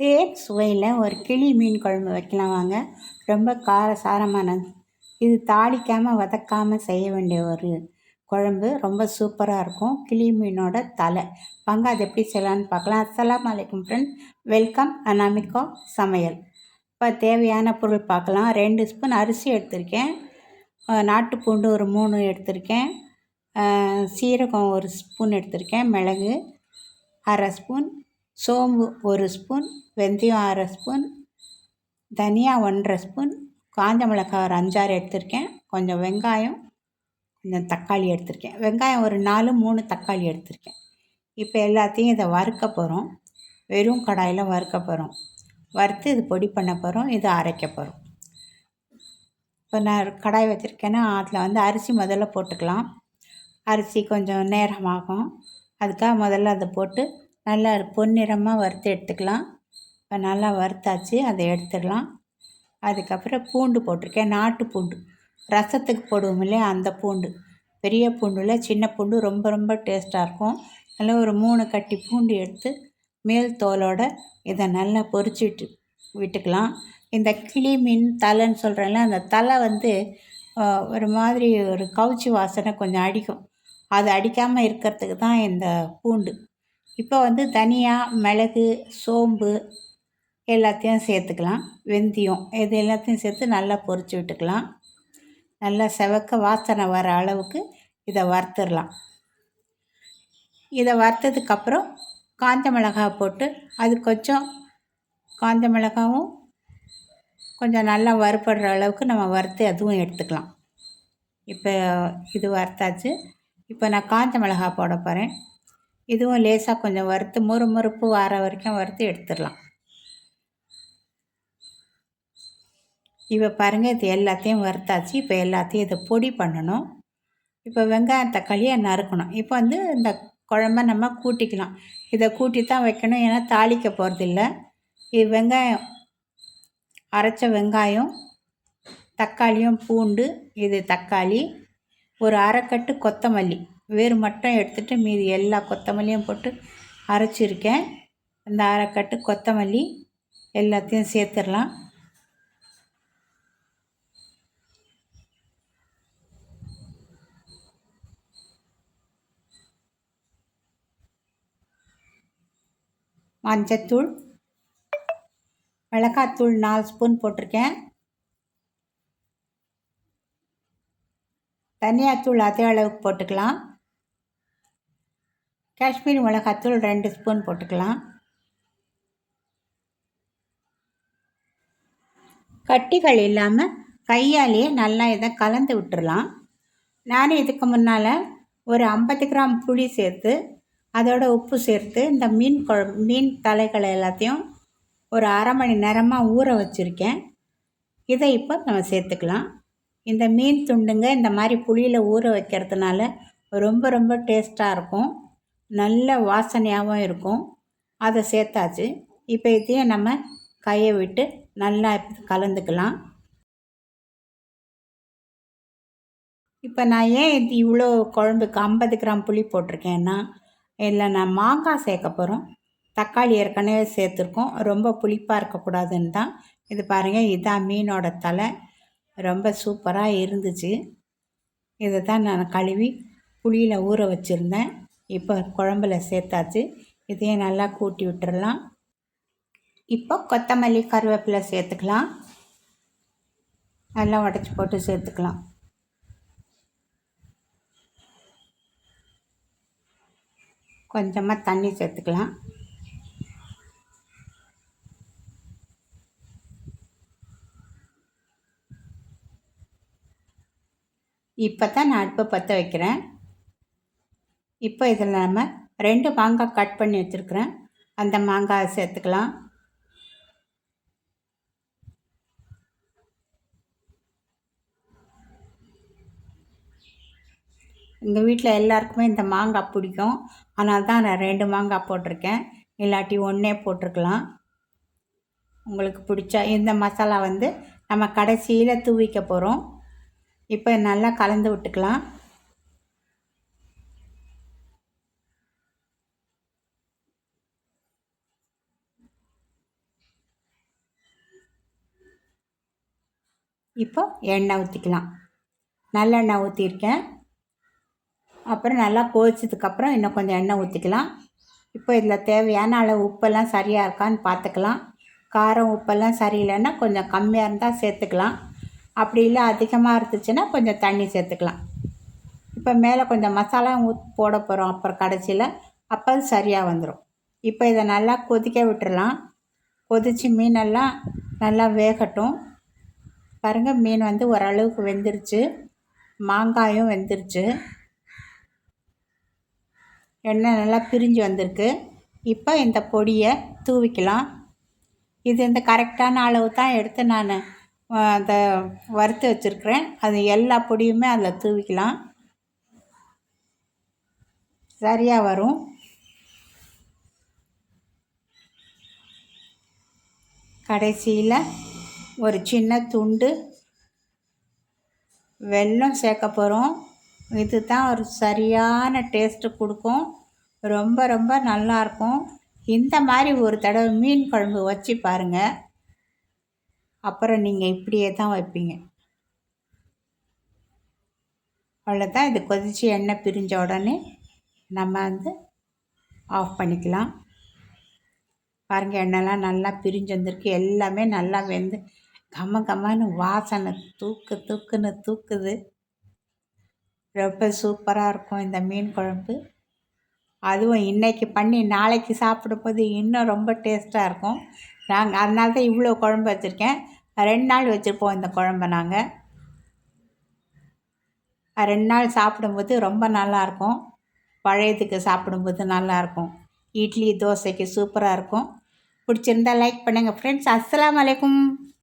தேன் சுவையில் ஒரு கிளி மீன் குழம்பு வைக்கலாம் வாங்க. ரொம்ப காரசாரமானது. இது தாளிக்காமல் வதக்காமல் செய்ய வேண்டிய ஒரு குழம்பு. ரொம்ப சூப்பராக இருக்கும். கிளி மீனோட தலை. வாங்க அது எப்படி செய்யலான்னு பார்க்கலாம். அஸ்லாம் வலைக்கம் ஃப்ரெண்ட் வெல்கம் அனாமிகோ சமையல். இப்போ தேவையான பொருள் பார்க்கலாம். ரெண்டு ஸ்பூன் அரிசி எடுத்திருக்கேன். நாட்டு பூண்டு ஒரு மூணு எடுத்திருக்கேன். சீரகம் ஒரு ஸ்பூன் எடுத்திருக்கேன். மிளகு அரை ஸ்பூன். சோம்பு ஒரு ஸ்பூன் வெந்தயம் அரை ஸ்பூன் தனியா ஒன்றரை ஸ்பூன் காஞ்ச மிளகாய் ஒரு அஞ்சாறு எடுத்திருக்கேன். கொஞ்சம் வெங்காயம் கொஞ்சம் தக்காளி எடுத்திருக்கேன். வெங்காயம் ஒரு நாலு மூணு தக்காளி எடுத்திருக்கேன். இப்போ எல்லாத்தையும் இதை வறுக்க போகிறோம் வெறும் கடாயில் வறுக்க போகிறோம் வறுத்து இது பொடி பண்ண போகிறோம் இதை அரைக்க போகிறோம் இப்போ நான் கடாய் வச்சுருக்கேன்னா அதில் வந்து அரிசி முதல்ல போட்டுக்கலாம். அரிசி கொஞ்சம் நேரமாகும். அதுக்காக முதல்ல அதை போட்டு நல்லா பொன்னிறமாக வறுத்து எடுத்துக்கலாம். இப்போ நல்லா வறுத்தாச்சு அதை எடுத்துடலாம். அதுக்கப்புறம் பூண்டு போட்டிருக்கேன் நாட்டு பூண்டு. ரசத்துக்கு போடுவோம் இல்லையா அந்த பூண்டு. பெரிய பூண்டில் சின்ன பூண்டு ரொம்ப ரொம்ப டேஸ்ட்டாக இருக்கும். நல்லா ஒரு மூணு கட்டி பூண்டு எடுத்து மேல் தோலோடு இதை நல்லா பொரிச்சிட்டு விட்டுக்கலாம். இந்த கிளி மீன் தலைன்னு சொல்கிறேன்ல அந்த தலை வந்து ஒரு மாதிரி ஒரு கவுச்சி வாசனை கொஞ்சம் அடிக்கும். அது அடிக்காமல் இருக்கிறதுக்கு தான் இந்த பூண்டு. இப்போ வந்து தனியா மிளகு சோம்பு எல்லாத்தையும் சேர்த்துக்கலாம். வெந்தயம் இது எல்லாத்தையும் சேர்த்து நல்லா பொரிச்சு விட்டுக்கலாம். நல்லா செவக்க வாசனை வர அளவுக்கு இதை வறுத்துடலாம். இதை வறுத்ததுக்கப்புறம் காஞ்ச மிளகாய் போட்டு அது கொஞ்சம் காஞ்ச மிளகாவும் கொஞ்சம் நல்லா வறுப்படுற அளவுக்கு நம்ம வறுத்து அதுவும் எடுத்துக்கலாம். இப்போ இது வறுத்தாச்சு. இப்போ நான் காஞ்ச மிளகாய் போட போகிறேன் இதுவும் லேசாக கொஞ்சம் வறுத்து முறுமுறுப்பு வர வரைக்கும் வறுத்து எடுத்துடலாம். இப்போ பாருங்கள் இது எல்லாத்தையும் வறுத்தாச்சு. இப்போ எல்லாத்தையும் இதை பொடி பண்ணணும். இப்போ வெங்காயம் தக்காளியை நறுக்கணும். இப்போ வந்து இந்த குழம்ப நம்ம கூட்டிக்கலாம். இதை கூட்டி தான் வைக்கணும். ஏன்னா தாளிக்க போகிறதில்ல இது வெங்காயம் அரைச்ச வெங்காயம் தக்காளியும் பூண்டு இது தக்காளி ஒரு அரைக்கட்டு கொத்தமல்லி. வேறு மட்டும் எடுத்துகிட்டு மீதி எல்லா கொத்தமல்லியும் போட்டு அரைச்சிருக்கேன். அந்த அரைக்கட்டு கொத்தமல்லி எல்லாத்தையும் சேர்த்துடலாம். மஞ்சத்தூள் மிளகாத்தூள் நாலு ஸ்பூன் போட்டிருக்கேன். தனியாத்தூள் அதே அளவுக்கு போட்டுக்கலாம். காஷ்மீரி மிளகாத்தூள் ரெண்டு ஸ்பூன் போட்டுக்கலாம். கட்டிகள் இல்லாமல் கையாலேயே நல்லா இதை கலந்து விட்டுடலாம் நான் இதுக்கு முன்னால் ஒரு ஐம்பது கிராம் புளி சேர்த்து அதோட உப்பு சேர்த்து இந்த மீன் குழம்பு மீன் தலைகளை எல்லாத்தையும் ஒரு அரை மணி நேரமாக ஊற வச்சுருக்கேன். இதை இப்போ நம்ம சேர்த்துக்கலாம். இந்த மீன் துண்டுங்க இந்த மாதிரி புளியில் ஊற வைக்கிறதுனால ரொம்ப ரொம்ப டேஸ்ட்டாக இருக்கும். நல்ல வாசனையாகவும் இருக்கும். அதை சேர்த்தாச்சு. இப்போ இதையும் நம்ம கையை விட்டு நல்லா கலந்துக்கலாம். இப்போ நான் ஏன் இது இவ்வளோ குழம்புக்கு ஐம்பது கிராம் புளி போட்டிருக்கேன்னா இல்லை நான் மாங்காய் சேர்க்க போகிறோம் தக்காளி ஏற்கனவே சேர்த்துருக்கோம். ரொம்ப புளிப்பாக இருக்கக்கூடாதுன்னு தான். இது பாருங்கள் இதான் மீனோட தலை. ரொம்ப சூப்பராக இருந்துச்சு. இதை தான் நான் கழுவி புளியில் ஊற வச்சுருந்தேன். இப்போ குழம்புல சேர்த்தாச்சு. இதையும் நல்லா கூட்டி விட்டுறலாம். இப்போ கொத்தமல்லி கருவேப்பிலை சேர்த்துக்கலாம். நல்லா உடச்சி போட்டு சேர்த்துக்கலாம். கொஞ்சமாக தண்ணி சேர்த்துக்கலாம். இப்போ தான் நான் அடுப்பை பற்ற வைக்கிறேன். இப்போ இதில் நம்ம ரெண்டு மாங்காய் கட் பண்ணி வச்சுருக்குறேன். அந்த மாங்காயை சேர்த்துக்கலாம். எங்கள் வீட்டில் எல்லாருக்குமே இந்த மாங்காய் பிடிக்கும். ஆனால் தான் நான் ரெண்டு மாங்காய் போட்டிருக்கேன். இல்லாட்டி ஒன்றே போட்டிருக்கலாம். உங்களுக்கு பிடிச்சா இந்த மசாலா வந்து நம்ம கடைசியில் தூவிக்க போகிறோம் இப்போ நல்லா கலந்து விட்டுக்கலாம். இப்போ எண்ணெய் ஊற்றிக்கலாம் நல்லெண்ணெய் ஊற்றிருக்கேன் அப்புறம் நல்லா கொதிச்சதுக்கப்புறம் இன்னும் கொஞ்சம் எண்ணெய் ஊற்றிக்கலாம் இப்போ இதில் தேவையான அளவு உப்பெல்லாம் சரியாக இருக்கான்னு பார்த்துக்கலாம். காரம் உப்பெல்லாம் சரியில்லைன்னா கொஞ்சம் கம்மியாக இருந்தால் சேர்த்துக்கலாம். அப்படி இல்லை அதிகமாக இருந்துச்சுன்னா கொஞ்சம் தண்ணி சேர்த்துக்கலாம். இப்போ மேலே கொஞ்சம் மசாலா ஊத் போட போகிறோம் அப்புறம் கடைசியில். அப்போ அது சரியாக வந்துடும் இப்போ இதை நல்லா கொதிக்க விட்டுடலாம் கொதித்து மீனெல்லாம் நல்லா வேகட்டும். பாருங்கள் மீன் வந்து ஓரளவுக்கு வெந்துருச்சு. மாங்காயும் வெந்துருச்சு. எண்ணெய் நல்லா பிரிஞ்சு வந்திருக்கு. இப்போ இந்த பொடியை தூவிக்கலாம். இது இந்த கரெக்டான அளவு தான் எடுத்து நான் அந்த வறுத்து வச்சுருக்கிறேன். அது எல்லா பொடியுமே அதில் தூவிக்கலாம். சரியாக வரும். கடைசியில் ஒரு சின்ன துண்டு வெல்லம் சேர்க்க போகிறோம் இது தான் ஒரு சரியான டேஸ்ட்டு கொடுக்கும். ரொம்ப ரொம்ப நல்லாயிருக்கும் இந்த மாதிரி ஒரு தடவை மீன் குழம்பு வச்சு பாருங்கள் அப்புறம் நீங்கள் இப்படியே தான் வைப்பீங்க. அவ்வளோதான் இது கொதித்து எண்ணெய் பிரிஞ்ச உடனே நம்ம வந்து ஆஃப் பண்ணிக்கலாம். பாருங்கள் எண்ணெய்லாம் நல்லா பிரிஞ்சு வந்திருக்கு. எல்லாமே நல்லா வெந்து கம்ம கம்மன்னு வாசனை தூக்கு தூக்குன்னு தூக்குது. ரொம்ப சூப்பராக இருக்கும் இந்த மீன் குழம்பு. அதுவும் இன்றைக்கி பண்ணி நாளைக்கு சாப்பிடும்போது இன்னும் ரொம்ப டேஸ்ட்டாக இருக்கும். நாங்கள் அதனால தான் இவ்வளோ குழம்பு வச்சுருக்கேன். ரெண்டு நாள் வச்சுருப்போம் இந்த குழம்ப நாங்கள் ரெண்டு நாள் சாப்பிடும்போது ரொம்ப நல்லாயிருக்கும் பழையதுக்கு சாப்பிடும்போது நல்லாயிருக்கும் இட்லி தோசைக்கு சூப்பராக இருக்கும். பிடிச்சிருந்தா லைக் பண்ணுங்கள் ஃப்ரெண்ட்ஸ் அஸ்லாம் வலைக்கும்